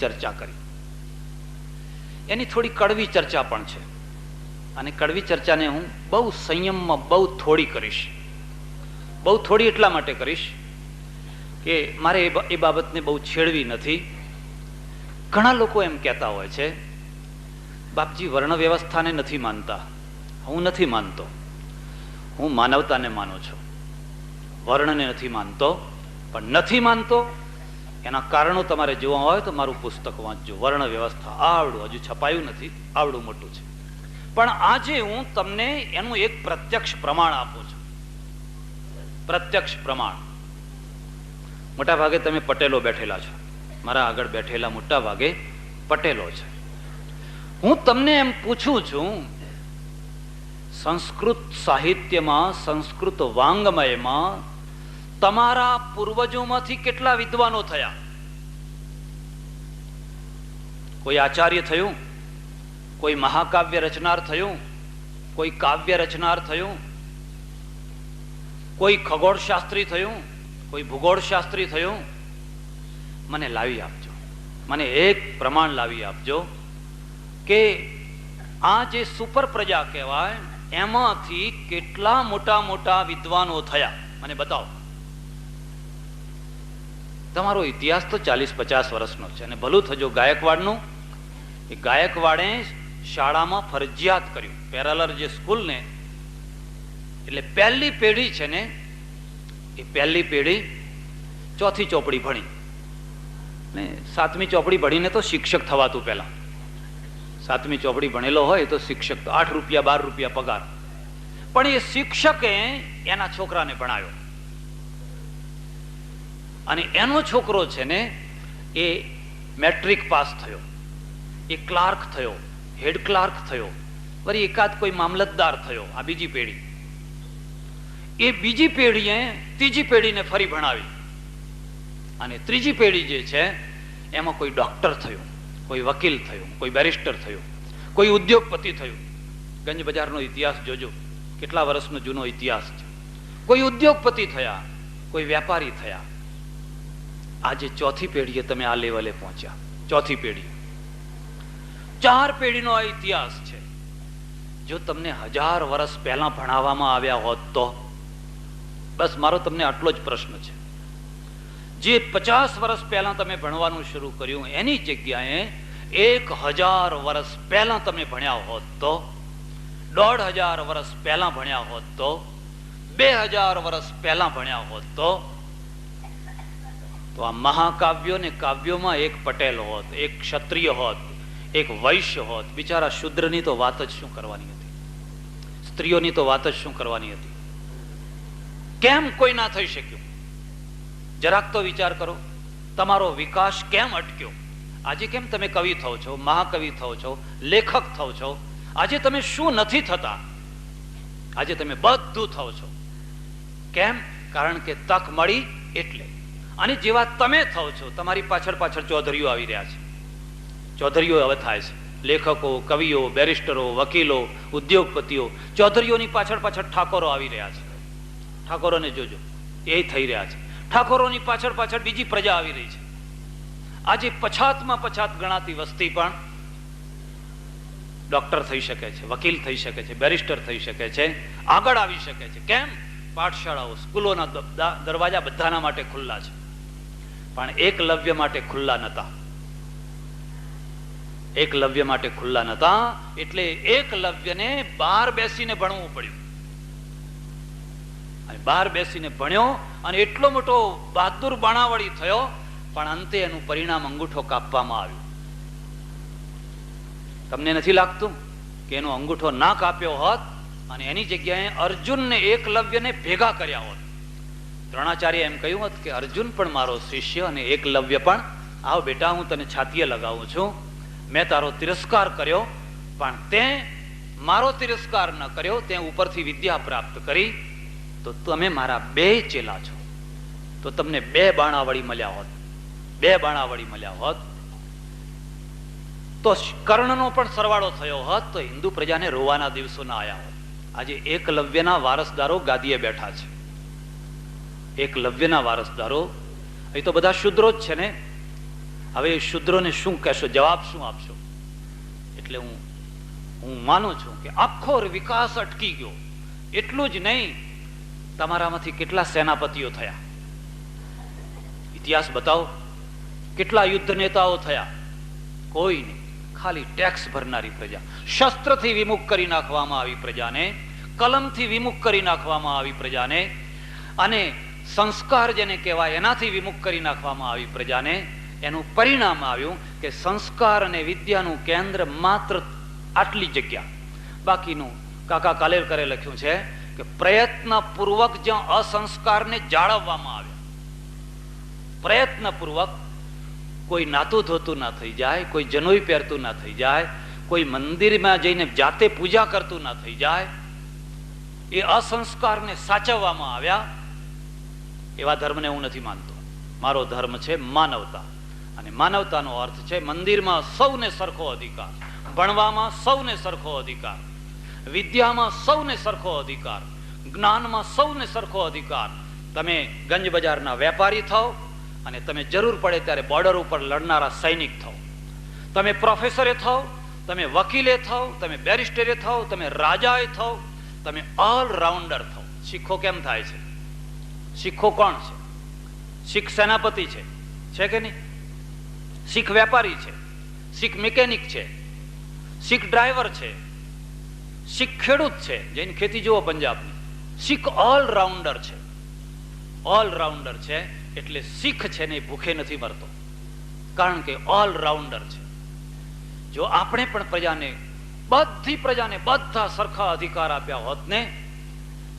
ચર્ચા કરી. એની થોડી કડવી ચર્ચા પણ છે. અને કડવી ચર્ચાને હું બહુ સંયમમાં બહુ થોડી કરીશ. બહુ થોડી એટલા માટે કરીશ કે મારે એ બાબતને બહુ છેડવી નથી. ઘણા લોકો એમ કહેતા હોય છે, બાપજી વર્ણ વ્યવસ્થાને નથી માનતા. હું નથી માનતો. હું માનવતાને માનું છું. વર્ણને નથી માનતો, પણ નથી માનતો એના કારણો તમારે જોવા હોય તો મારું પુસ્તક વાંચજો. વર્ણ વ્યવસ્થા. આવડું. હજુ છપાયું નથી. આવડું મોટું છે. પણ આજે હું તમને એનું એક પ્રત્યક્ષ પ્રમાણ આપું છું. પ્રત્યક્ષ પ્રમાણ. મોટા ભાગે તમે પટેલો બેઠેલા છો. મારા આગળ બેઠેલા મોટા ભાગે પટેલો છે. હું તમને એમ પૂછું છું, સંસ્કૃત સાહિત્યમાં, સંસ્કૃત વાંગમયમાં તમારા પૂર્વજોમાંથી કેટલા વિદ્વાનો થયા? કોઈ આચાર્ય થયું? કોઈ મહાકાવ્ય રચનાર થયું? કોઈ કાવ્ય રચનાર થયું? કોઈ ખગોળશાસ્ત્રી થયું? કોઈ ભૂગોળશાસ્ત્રી થયું? મને લાવી આપજો. મને એક પ્રમાણ લાવી આપજો કે આ જે સુપર પ્રજા કહેવાય, એમાંથી કેટલા મોટા મોટા વિદ્વાનો થયા? મને બતાવો. તમારો ઇતિહાસ તો ચાલીસ પચાસ વર્ષનો છે અને ભલું થજો. ગાયકવાડનું એ ગાયકવાડે શાળામાં ફરજિયાત કર્યું. પેરાલર જે સ્કૂલ ને એટલે પહેલી પેઢી છે ને, એ પહેલી પેઢી ચોથી ચોપડી ભણી. ને સાતમી ચોપડી ભણીને તો શિક્ષક થવાતું પહેલા. સાતમી ચોપડી ભણેલો હોય તો શિક્ષક આઠ રૂપિયા, બાર રૂપિયા પગાર. પણ એ શિક્ષકે એના છોકરાને ભણાવ્યો અને એનો છોકરો છે ને, એ મેટ્રિક પાસ થયો. એ ક્લાર્ક થયો, હેડ ક્લાર્ક થયો, વળી એકાદ કોઈ મામલતદાર થયો, આ બીજી પેઢી. એ બીજી પેઢીએ ત્રીજી પેઢીને ફરી ભણાવી. અને ત્રીજી પેઢી જે છે, એમાં કોઈ ડોક્ટર થયો, કોઈ વકીલ થયો, કોઈ બેરિસ્ટર થયો, કોઈ ઉદ્યોગપતિ થયું. ગંજ બજારનો ઇતિહાસ જોજો, કેટલા વર્ષનો જૂનો ઇતિહાસ છે. કોઈ ઉદ્યોગપતિ થયા, કોઈ વેપારી થયા આજે ચોથી પેઢીએ તમે આ લેવલે પહોંચ્યા. ચોથી પેઢી. ચાર પેઢીનો આ ઇતિહાસ છે. જો તમને હજાર વર્ષ પહેલા ભણાવવામાં આવ્યા હોત તો? બસ મારો તમને આટલો જ પ્રશ્ન છે. જે પચાસ વર્ષ પહેલા તમે ભણવાનું શરૂ કર્યું, એની જગ્યાએ એક હજાર વર્ષ પહેલા તમે ભણ્યા હોત તો? દોઢ હજાર વર્ષ પહેલા ભણ્યા હોત તો? બે હજાર વર્ષ પહેલા ભણ્યા હોત તો? તો આ મહાકાવ્યો ને કાવ્યોમાં એક પટેલ હોત, એક ક્ષત્રિય હોત, એક વૈશ્ય હોત, બિચારા શુદ્રની તો વાત જ શું કરવાની હતી? સ્ત્રીઓની તો વાત જ શું કરવાની હતી? કેમ કોઈ ના થઈ શક્યું? જરાક તો વિચાર કરો, તમારો વિકાસ કેમ અટક્યો? આજે કેમ તમે કવિ થવ છો, મહાકવિ થવ છો, લેખક થવ છો? આજે તમે શું નથી થતા? આજે તમે બધું થવ છો. કેમ? કારણ કે તક મળી એટલે. અને જેવા તમે થાવ છો. તમારી પાછળ પાછળ ચૌધરીઓ આવી રહ્યા છે. ચૌધરીઓ હવે થાય છે. લેખકો, કવિઓ, બેરિસ્ટરો, વકીલો, ઉદ્યોગપતિઓ, ચૌધરીઓની પાછળ પાછળ ઠાકોરો આવી રહ્યા છે. ઠાકોરોને જોજો. એ થઈ રહ્યા છે. ઠાકોરોની પાછળ પાછળ બીજી પ્રજા આવી રહી છે. આજે પછાતમાં પછાત ગણાતી વસ્તી પણ ડોક્ટર થઈ શકે છે, વકીલ થઈ શકે છે, બેરિસ્ટર થઈ શકે છે, આગળ આવી શકે છે. કેમ? પાઠશાળાઓ, સ્કૂલોના દરવાજા બધાના માટે ખુલ્લા છે. પણ એકલવ્ય માટે ખુલ્લા નતા. એકલવ્ય માટે ખુલ્લા નતા એટલે એકલવ્યને બહાર બેસીને ભણવું પડ્યું. અને બહાર બેસીને ભણ્યો અને એટલો મોટો બહાદુર બાણાવળી થયો, પણ અંતે એનું પરિણામ અંગૂઠો કાપવામાં આવ્યું. તમને નથી લાગતું કે એનો અંગૂઠો ના કાપ્યો હોત અને એની જગ્યાએ અર્જુનને એકલવ્યને ભેગા કર્યા હોત? દ્રોણાચાર્ય એમ કહ્યું હોત કે, અર્જુન પણ મારો શિષ્ય અને એકલવ્ય પણ. આવ બેટા, હું તને છાતીએ લગાવું છું. મેં તારો તિરસ્કાર કર્યો, પણ તે મારો તિરસ્કાર ન કર્યો. તે ઉપરથી વિદ્યા પ્રાપ્ત કરી. તો તમે મારા બે ચેલા છો. તો તમને બે બાણાવળી મળ્યા હોત. બે બાણાવળી મળ્યા હોત. તો કર્ણનો પણ સરવાળો થયો હોત. તો હિન્દુ પ્રજાને રોવાના દિવસો ના આવ્યા હોત. આજે એકલવ્યના વારસદારો ગાદીએ બેઠા છે. એકલવ્યના વારસદારો. એ તો બધા શુદ્રો જ છે ને? હવે એ શુદ્રોને શું કહેશો? જવાબ શું આપશો? એટલે હું હું માનું છું કે આખો વિકાસ અટકી ગયો. એટલું જ નહીં, તમારામાંથી કેટલા સેનાપતિઓ થયા? ઇતિહાસ બતાવો. કેટલા યુદ્ધ નેતાઓ થયા? કોઈ નહીં. ખાલી ટેક્સ ભરનારી પ્રજા. શસ્ત્રથી વિમુખ કરી નાખવામાં આવી પ્રજાને, કલમથી વિમુખ કરી નાખવામાં આવી પ્રજાને. અને સંસ્કાર જેને કહેવાય, એનાથી વિમુખ કરી નાખવામાં આવી પ્રજાને. એનું પરિણામ આવ્યું કે સંસ્કાર અને વિદ્યાનું કેન્દ્ર માત્ર આટલી જગ્યા. બાકીનું કાકા કાલેલકરે લખ્યું છે કે પ્રયત્નપૂર્વક જ્યાં અસંસ્કારને જાળવવામાં આવ્યા પ્રયત્નપૂર્વક કોઈ નાતું ધોતું ના થઈ જાય, કોઈ જનોઈ પહેરતું ના થઈ જાય, કોઈ મંદિરમાં જઈને જાતે પૂજા કરતું ના થઈ જાય, એ અસંસ્કારને સાચવવામાં આવ્યા. એવા ધર્મને હું નથી માનતો. મારો ધર્મ છે માનવતા. અને માનવતાનો અર્થ છે મંદિરમાં સૌને સરખો અધિકાર, ભણવામાં સૌને સરખો અધિકાર, વિદ્યામાં સૌને સરખો અધિકાર, જ્ઞાનમાં સૌને સરખો અધિકાર. તમે ગંજ બજારના વેપારી થાઓ અને તમે જરૂર પડે ત્યારે બોર્ડર ઉપર લડનારા સૈનિક થાઓ. તમે પ્રોફેસરે થાઓ, તમે વકીલે થાઓ, તમે બેરિસ્ટરે થાઓ, તમે રાજાએ થાઓ, તમે ઓલરાઉન્ડર થાઓ. શીખો કેમ થાય છે? શીખો કોણ છે? શીખ સેનાપતિ છે. છે કે નહીં? શીખ વેપારી છે. શીખ મિકેનિક છે. શીખ ડ્રાઈવર છે. શીખ ખેડૂત છે. જેની ખેતી જુઓ પંજાબની. શીખ ઓલરાઉન્ડર છે. ઓલરાઉન્ડર છે એટલે શીખ છે ને ભૂખે નથી મરતો. કારણ કે ઓલરાઉન્ડર છે. જો આપણે પણ પ્રજાને બધી પ્રજાને બધા સરખા અધિકાર આપ્યા હોત ને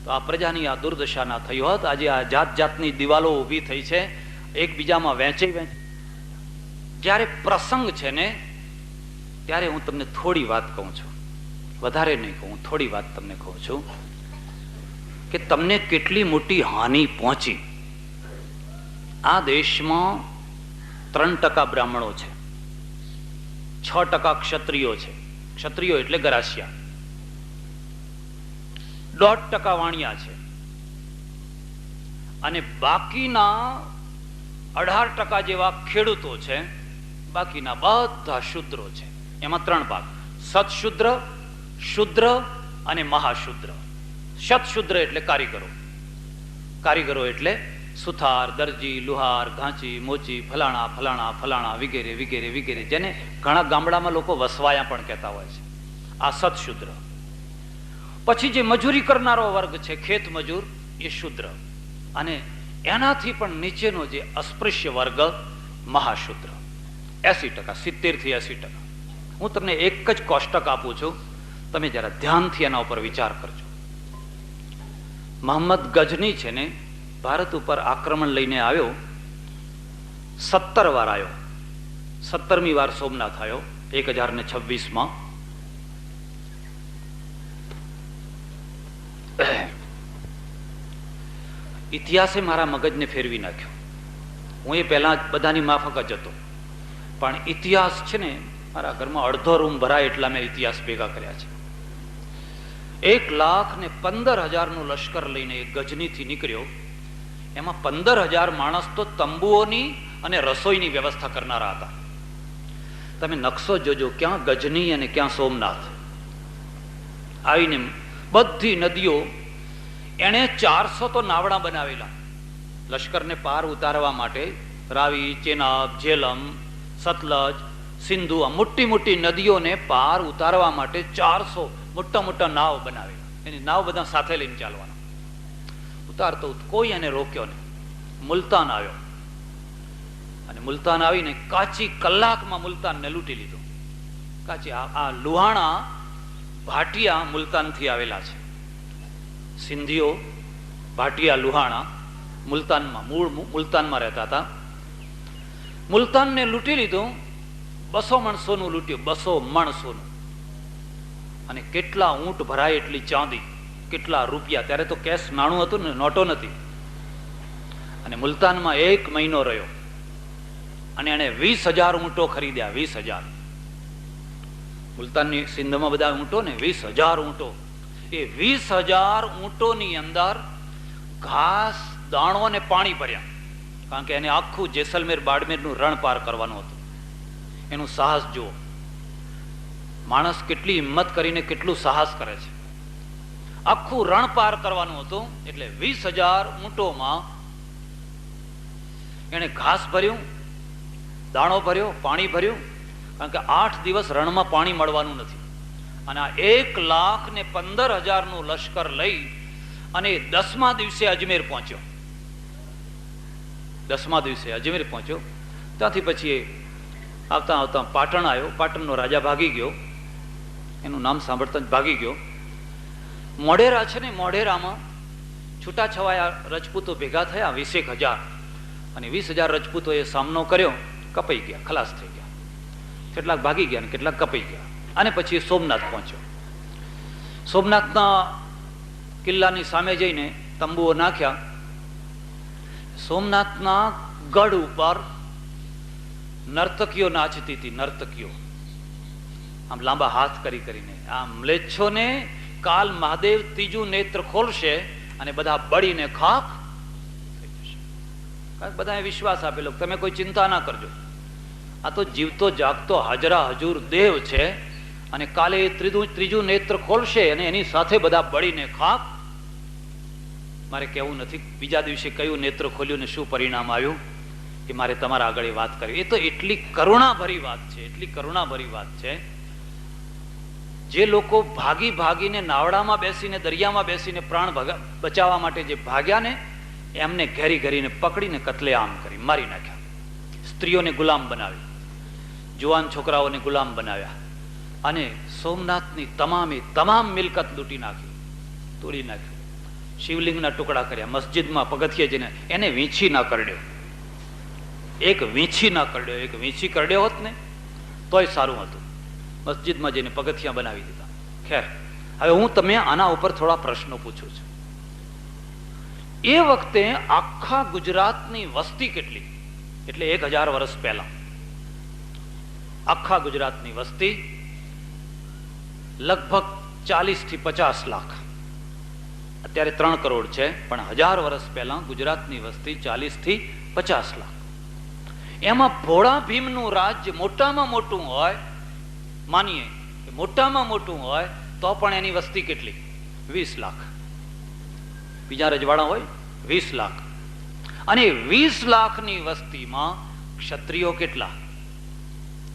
તો આ પ્રજાની આ દુર્દશા ના થઈ હોત. આજે આ જાત જાતની દિવાલો ઊભી થઈ છે, એકબીજામાં વહેંચી વહેંચી. જ્યારે પ્રસંગ છે ને, ત્યારે હું તમને થોડી વાત કહું છું. વધારે નહીં કહું થોડી વાત તમને કહું છું કે તમને કેટલી મોટી હાનિ પહોંચી. આ દેશમાં ત્રણ ટકા બ્રાહ્મણો છે, છ ટકા ક્ષત્રિયો છે. ક્ષત્રિયો એટલે ગરાસિયા. દોઢ ટકા વાણિયા છે. અને બાકીના અઢાર ટકા જેવા ખેડૂતો છે, બાકીના બધા શુદ્રો છે. એમાં ત્રણ ભાગ. સતશુદ્ર, શુદ્ર અને મહાશુદ્ર. સતશુદ્ર એટલે કારીગરો. કારીગરો એટલે સુથાર, દરજી, લુહાર, ઘાંચી, મોચી, ફલાણા ફલાણા ફલાણા, વગેરે વગેરે વગેરે, જેને ઘણા ગામડામાં લોકો વસવાયા પણ કહેતા હોય છે. આ સતશુદ્ર. પછી જે મજૂરી કરનારો વર્ગ છે, ખેત મજૂર, એ શુદ્ર. અને એનાથી પણ નીચેનો જે અસ્પૃશ્ય વર્ગ, મહાશુદ્ર. એસી ટકા, સિત્તેરથી એસી ટકા. હું તમને એક જ કોષ્ટક આપું છું. તમે જરા ધ્યાનથી એના ઉપર વિચાર કરજો. મોહમ્મદ ગજની છે ને, ભારત ઉપર આક્રમણ લઈને આવ્યો. સત્તર વાર આવ્યો. સત્તરમી વાર સોમનાથ આવ્યો, એક હજાર ને છવ્વીસમાં. ઇતિહાસે મારા મગજને ફેરવી નાખ્યો. હું એ પહેલા બધાની માફક જ હતો. પણ ઇતિહાસ છે ને, મારા ઘરમાં અડધો રૂમ ભરાય એટલા મેં ઇતિહાસ ભેગા કર્યા છે. એક લાખ ને પંદર હજારનું લશ્કર લઈને એ ગજનીથી નીકળ્યો. એમાં પંદર હજાર માણસ તો તંબુઓની અને રસોઈની વ્યવસ્થા કરનારા હતા. તમે નકશો જોજો, ક્યાં ગજની અને ક્યાં સોમનાથ. આવીને બધી નદીઓ એણે ચારસો તો નાવડા બનાવેલા. લશ્કરને પાર ઉતારવા માટે રાવી, ચેનાબ ઝેલમ સતલજ સિંધુ આ મોટી મોટી નદીઓને પાર ઉતારવા માટે ચારસો મોટા મોટા નાવ બનાવેલા. એની નાવ બધા સાથે લઈને ચાલવાના. ઉતારતો કોઈ એને રોક્યો નહીં. મુલતાન આવ્યો. અને મુલતાન આવીને કાચી કલાકમાં મુલતાનને લૂંટી લીધો. કાચી આ લુહાણા ભાટિયા મુલતાનથી આવેલા છે. સિંધીઓ, ભાટિયા, લુહાણા, મુલતાનમાં, મૂળ મુલતાનમાં રહેતા હતા. મુલતાનને લૂંટી લીધું, બસો મણ સોનું લૂંટ્યું, બસો મણ સોનું અને કેટલા ઊંટ ભરાય એટલી ચાંદી, કેટલા રૂપિયા, ત્યારે તો કેશ નાણું હતું ને, નોટો નથી. અને મુલતાનમાં એક મહિનો રહ્યો. અને એણે વીસ હજાર ઊંટો ખરીદ્યા, વીસ હજાર. મુલતાનની સિંધમાં બધા ઊંટો ને, વીસ હજાર ઊંટો. એ વીસ હજાર ઊંટોની અંદર ઘાસ, દાણો ને પાણી ભર્યા. કારણ કે એને આખું જેસલમેર, બાડમેરનું રણ પાર કરવાનું હતું. એનું સાહસ જુઓ. માણસ કેટલી હિંમત કરીને કેટલું સાહસ કરે છે. આખું રણ પાર કરવાનું હતું, એટલે વીસ હજાર ઊંટોમાં એણે ઘાસ ભર્યું, દાણો ભર્યો, પાણી ભર્યું. કારણ કે આઠ દિવસ રણમાં પાણી મળવાનું નથી. અને આ એક લાખ ને પંદર હજારનું લશ્કર લઈ અને દસમા દિવસે અજમેર પહોંચ્યો. દસમા દિવસે અજમેર પહોંચ્યો. ત્યાંથી પછી એ આવતા આવતા પાટણ આવ્યો. પાટણનો રાજા ભાગી ગયો. એનું નામ સાંભળતા જ ભાગી ગયો. મોઢેરા છે ને, મોઢેરામાં છૂટાછવાયા રજપૂતો ભેગા થયા, વીસેક હજાર. અને વીસ હજાર રજપૂતોએ સામનો કર્યો, કપાઈ ગયા, ખલાસ થઈ ગયા. કેટલાક ભાગી ગયા અને કેટલાક કપાઈ ગયા. અને પછી સોમનાથ પહોંચ્યો. સોમનાથના કિલ્લાની સામે જઈને તંબુઓ નાખ્યા. સોમનાથના ગઢ ઉપર નર્તકીઓ નાચતી હતી, નર્તકીઓ. આમ લાંબા હાથ કરી કરીને. આમ મ્લેચ્છોને કાલ મહાદેવ ત્રીજું નેત્ર ખોલશે અને બધા બળીને ખાક બધાએ વિશ્વાસ આપેલો તમે કોઈ ચિંતા ના કરજો. આ તો જીવતો જાગતો હાજરા હજુર દેવ છે. અને કાલે ત્રીજું ત્રીજું નેત્ર ખોલશે અને એની સાથે બધા બળીને ખાપ મારે કહેવું નથી, બીજા દિવસે કયું નેત્ર ખોલ્યું ને શું પરિણામ આવ્યું? એ મારે તમારા આગળ વાત કરવી. એ તો એટલી કરુણાભરી વાત છે, એટલી કરુણાભરી વાત છે. જે લોકો ભાગી ભાગીને નાવડામાં બેસીને, દરિયામાં બેસીને પ્રાણ બચાવવા માટે જે ભાગ્યા ને, એમને ઘેરી ઘેરીને પકડીને કતલે આમ કરી, મારી નાખ્યા. સ્ત્રીઓને ગુલામ બનાવી, જુવાન છોકરાઓને ગુલામ બનાવ્યા. અને સોમનાથની તમામે તમામ મિલકત લૂંટી નાખી, તોડી નાખ્યું શિવલિંગના ટુકડા કર્યા, મસ્જિદમાં પગથિયે જઈને એને વીંછી ના કરડ્યો. એક વીંછી ના કરડ્યો, એક વીંછી કરડ્યો હોત ને, તોય સારું હતું. મસ્જિદમાં જઈને પગથિયા બનાવી દીધા. ખેર, હવે હું તમે આના ઉપર થોડા પ્રશ્નો પૂછું છું. એ વખતે આખા ગુજરાતની વસ્તી કેટલી? એટલે એક હજાર વર્ષ પહેલા. આખા ગુજરાતની વસ્તી લગભગ ચાલીસથી પચાસ લાખ. અત્યારે ત્રણ કરોડ છે, પણ હજાર વર્ષ પહેલા ગુજરાતની વસ્તી ચાલીસથી પચાસ લાખ. એમાં ભોળા ભીમનું રાજ્ય મોટામાં મોટું હોય, માનીએ મોટામાં મોટું હોય, તો પણ એની વસ્તી કેટલી? વીસ લાખ. બીજા રજવાડા હોય, વીસ લાખ. અને વીસ લાખની વસ્તીમાં ક્ષત્રિયો કેટલા?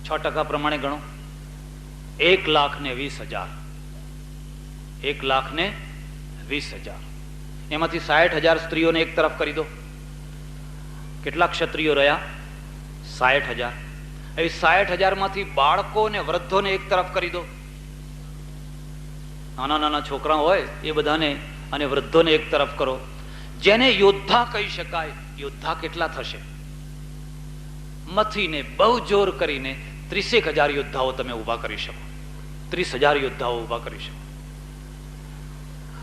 છ ટકા પ્રમાણે ગણો. એક લાખ ને વીસ હજાર. એક લાખ ને વીસ હજાર. એમાંથી સાઠ હજાર સ્ત્રીઓને એક તરફ કરી દો. કેટલા ક્ષત્રિયો રહ્યા? સાઠ હજાર. એ સાઠ બાળકો ને વૃદ્ધોને એક તરફ કરી દો. નાના નાના છોકરા હોય એ બધાને અને વૃદ્ધોને એક તરફ કરો. જેને યોદ્ધા કહી શકાય, યોદ્ધા કેટલા થશે? મથીને બહુ જોર કરીને ત્રીસેક હજાર યોદ્ધાઓ તમે ઊભા કરી શકો. ત્રીસ હજાર યોદ્ધાઓ ઊભા કરી શકો.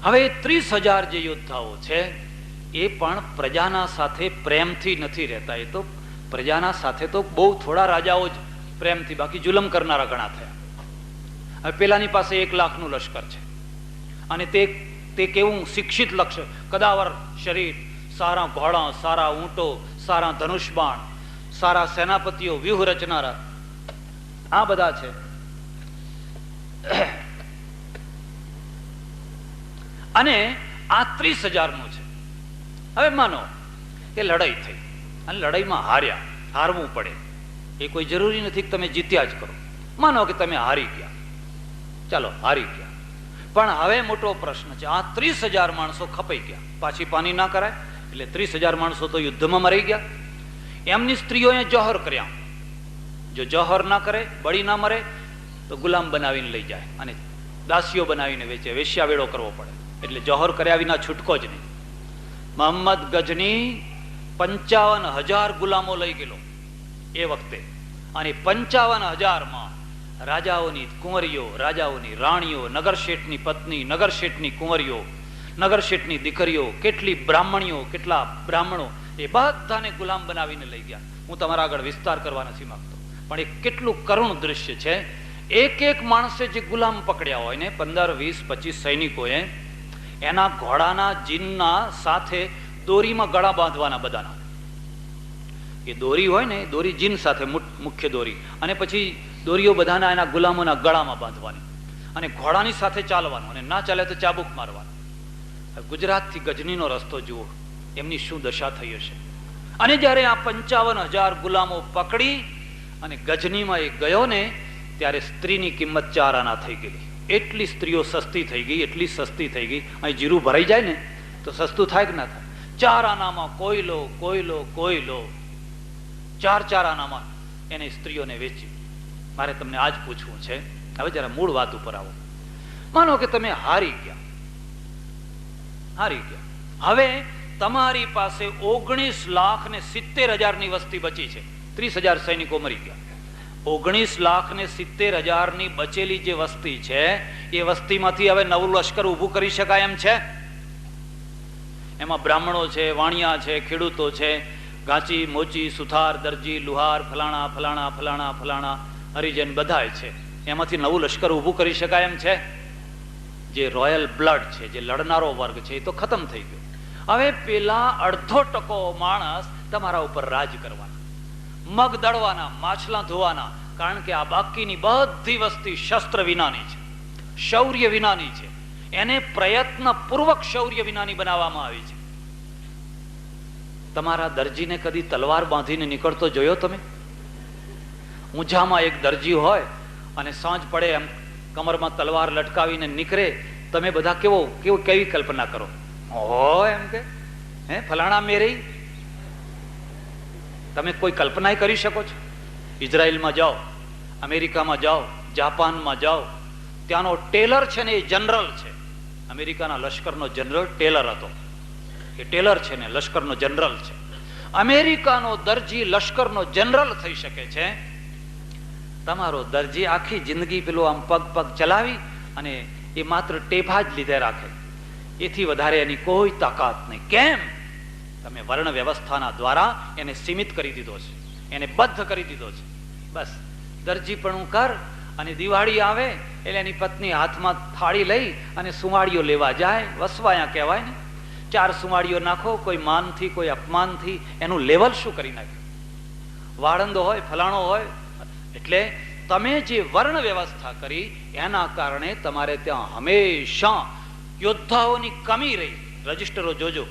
હવે ત્રીસ હજાર જે યોદ્ધાઓ છે, એ પણ પ્રજાના સાથે પ્રેમથી નથી રહેતા. એ તો પ્રજાના સાથે તો બહુ થોડા રાજાઓ જ પ્રેમથી, બાકી જુલમ કરનારા ઘણા થયા. હવે પેલાની પાસે એક લાખનું લશ્કર છે. અને તે તે કેવું શિક્ષિત લક્ષ્ય. કદાવર શરીર, સારા ઘોડા, સારા ઊંટો, સારા ધનુષબાણ સારા સેનાપતિઓ વ્યૂહ રચનારા આ બધા છે. અને આ ત્રીસ હજારનું છે. હવે માનો કે લડાઈ થઈ અને લડાઈમાં હાર્યા, હારવું પડે. એ કોઈ જરૂરી નથી કે તમે જીત્યા જ કરો. માનો કે તમે હારી ગયા. ચાલો, હારી ગયા. પણ હવે મોટો પ્રશ્ન છે, આ ત્રીસ હજાર માણસો ખપાઈ ગયા. પાછી પાની ના કરાય, એટલે ત્રીસ હજાર માણસો તો યુદ્ધમાં મરી ગયા. એમની સ્ત્રીઓએ જહર કર્યા. જો જહર ના કરે, બળી ના મરે તો ગુલામ બનાવીને લઈ જાય અને દાસીઓ બનાવીને વેચે વેશ્યાવેળો કરવો પડે. એટલે જહોર કર્યા વિના છૂટકો જ નહીં. મોહમ્મદ ગજની પંચાવન હજાર ગુલામો લઈ ગયેલો એ વખતે. અને પંચાવન હજારમાં રાજાઓની કુંવરીઓ, રાજાઓની રાણીઓ, નગરશેઠની પત્ની, નગરશેઠની કુંવરીઓ, નગરશેઠની દીકરીઓ, કેટલી બ્રાહ્મણીઓ, કેટલા બ્રાહ્મણો એ બધાને ગુલામ બનાવીને લઈ ગયા. હું તમારા આગળ વિસ્તાર કરવા નથી માંગતો. પણ એ કેટલું કરુણ દૃશ્ય છે એક એક માણસે જે ગુલામ પકડ્યા હોય ને, પંદર, વીસ, પચીસ સૈનિકોએ, એના ઘોડાના, જીનના સાથે દોરીમાં ગળા બાંધવાના બધાના. એ દોરી હોય ને દોરી જીન સાથે મુખ્ય દોરી. અને પછી દોરીઓ બધાના એના ગુલામોના ગળામાં બાંધવાની. અને ઘોડાની સાથે ચાલવાનું, અને ના ચાલે તો ચાબુક મારવાનું. ગુજરાતથી ગજનીનો રસ્તો જુઓ, એમની શું દશા થઈ હશે. અને જ્યારે આ પંચાવન હજાર ગુલામો પકડી અને ગજનીમાં એ ગયો ને ત્યારે સ્ત્રીની કિંમત ચાર આના થઈ ગયેલી. એટલી સ્ત્રીઓ સસ્તી થઈ ગઈ, એટલી સસ્તી થઈ ગઈ. અહીં જીરું ભરાઈ જાય ને, તો સસ્તું થાય કે ના થાય? ચાર આનામાં કોયલો કોયલો કોયલો ચાર ચાર આનામાં એને સ્ત્રીઓને વેચી. મારે તમને આજ પૂછવું છે. હવે જરા મૂળ વાત ઉપર આવો. માનો કે તમે હારી ગયા. હારી ગયા. હવે તમારી પાસે ઓગણીસ લાખ ને સિત્તેર હજારની વસ્તી બચી છે. ત્રીસ હજાર સૈનિકો મરી ગયા. ઓગણીસ લાખ ને સિત્તેર હજારની બચેલી જે વસ્તી છે, એ વસ્તીમાંથી હવે નવું લશ્કર ઊભું કરી શકાય એમ છે? એમાં બ્રાહ્મણો છે, વાણિયા છે, ખેડૂતો છે ગાંચી મોચી, સુથાર, દરજી, લુહાર, ફલાણા ફલાણા ફલાણા ફલાણા, હરિજન બધાય છે. એમાંથી નવું લશ્કર ઊભું કરી શકાય એમ છે? જે રોયલ બ્લડ છે, જે લડનારો વર્ગ છે, એ તો ખતમ થઈ ગયો. હવે પેલા અડધો ટકો માણસ તમારા ઉપર રાજ કરવાના. મગ દળવાના, માછલા ધોવાના, કારણ કે આ બાકીની બધી વસ્તી શસ્ત્ર વિનાની છે. શૌર્ય વિનાની છે. એને પ્રયત્ન પૂર્વક શૌર્ય વિનાની બનાવવામાં આવી છે. તમારા દરજીને કદી તલવાર બાંધીને નીકળતો જોયો તમે? ઊંઝામાં એક દરજી હોય અને સાંજ પડે એમ કમરમાં તલવાર લટકાવીને નીકળે, તમે બધા કેવો, કેવું, કેવી કલ્પના કરો? હો એમ કે, હે, ફલાણા મેરી તમે કોઈ કલ્પના કરી શકો છો? ઇઝરાયલમાં જાઓ, અમેરિકામાં જાઓ, જાપાનમાં જાઓ. ત્યાંનો ટેલર છે ને એ જનરલ છે. અમેરિકાના લશ્કરનો જનરલ ટેલર હતો. એ ટેલર છે ને લશ્કરનો જનરલ છે. અમેરિકાનો દરજી લશ્કરનો જનરલ થઈ શકે છે. તમારો દરજી આખી જિંદગી પેલો આમ પગ પગ ચલાવી અને એ માત્ર ટેભા જ લીધે રાખે. એથી વધારે એની કોઈ તાકાત નહીં. કેમ? તમે વર્ણ વ્યવસ્થાના દ્વારા એને સીમિત કરી દીધો છે. એને બદ્ધ કરી દીધો છે. બસ દરજી પણ કર અને દિવાળી આવે એટલે એની પત્ની હાથમાં થાળી લઈ અને સુમાડીઓ લેવા જાય. વસવાયા કહેવાય ને. ચાર સુમાડીઓ નાખો, કોઈ માનથી, કોઈ અપમાનથી એનું લેવલ શું કરી નાખ્યું? વાળંદો હોય, ફલાણો હોય, એટલે તમે જે વર્ણ વ્યવસ્થા કરી, એના કારણે તમારે ત્યાં હંમેશા યોદ્ધાઓની કમી રહી. રજિસ્ટરો જોજો.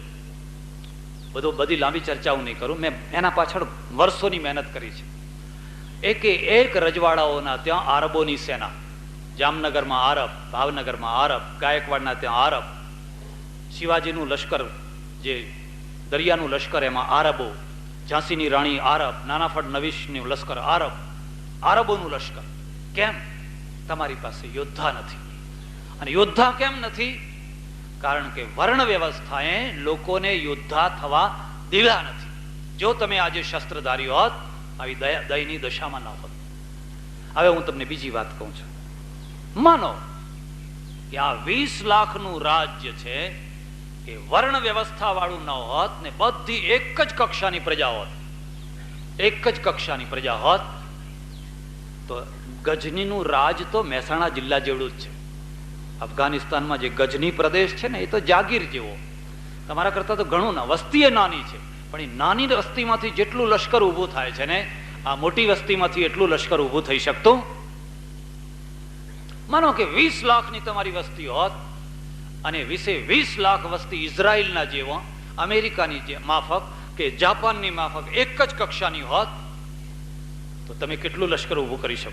બધો બધી લાંબી ચર્ચાઓ નહીં કરું. મેં એના પાછળ વર્ષોની મહેનત કરી છે. એકે એક રજવાડાઓના ત્યાં આરબોની સેના. જામનગરમાં આરબ, ભાવનગરમાં આરબ, ગાયકવાડના ત્યાં આરબ. શિવાજીનું લશ્કર જે દરિયાનું લશ્કર એમાં આરબો, ઝાંસીની રાણી આરબ નાનાફળ નવીશનું લશ્કર આરબ. આરબોનું લશ્કર. કેમ? તમારી પાસે યોદ્ધા નથી. અને યોદ્ધા કેમ નથી? કારણ કે વર્ણ વ્યવસ્થાએ લોકોને યોદ્ધા થવા દીધા નથી. જો તમે આજે શસ્ત્રધારી હોત, આવી દયા, દયની દશામાં ન હોત. હવે હું તમને બીજી વાત કહું છું. માનો કે આ વીસ લાખનું રાજ્ય છે એ વર્ણ વ્યવસ્થા વાળું ન હોત ને બધી એક જ કક્ષાની પ્રજા હોત. એક જ કક્ષાની પ્રજા હોત, તો ગજનીનું રાજ તો મહેસાણા જિલ્લા જેવડું જ છે. અફઘાનિસ્તાનમાં જે ગજની પ્રદેશ છે ને, એ તો જાગીર જેવો. તમારા કરતા તો ઘણું ના, વસ્તી એ નાની છે. પણ એ નાની વસ્તીમાંથી જેટલું લશ્કર ઊભું થાય છે ને, આ મોટી વસ્તીમાંથી એટલું લશ્કર ઊભું થઈ શકતું માનો કે વીસ લાખની તમારી વસ્તી હોત અને વીસે વીસ લાખ વસ્તી ઇઝરાયલના જેવો, અમેરિકાની જે માફક કે જાપાનની માફક એક જ કક્ષાની હોત, તો તમે કેટલું લશ્કર ઊભું કરી શકો?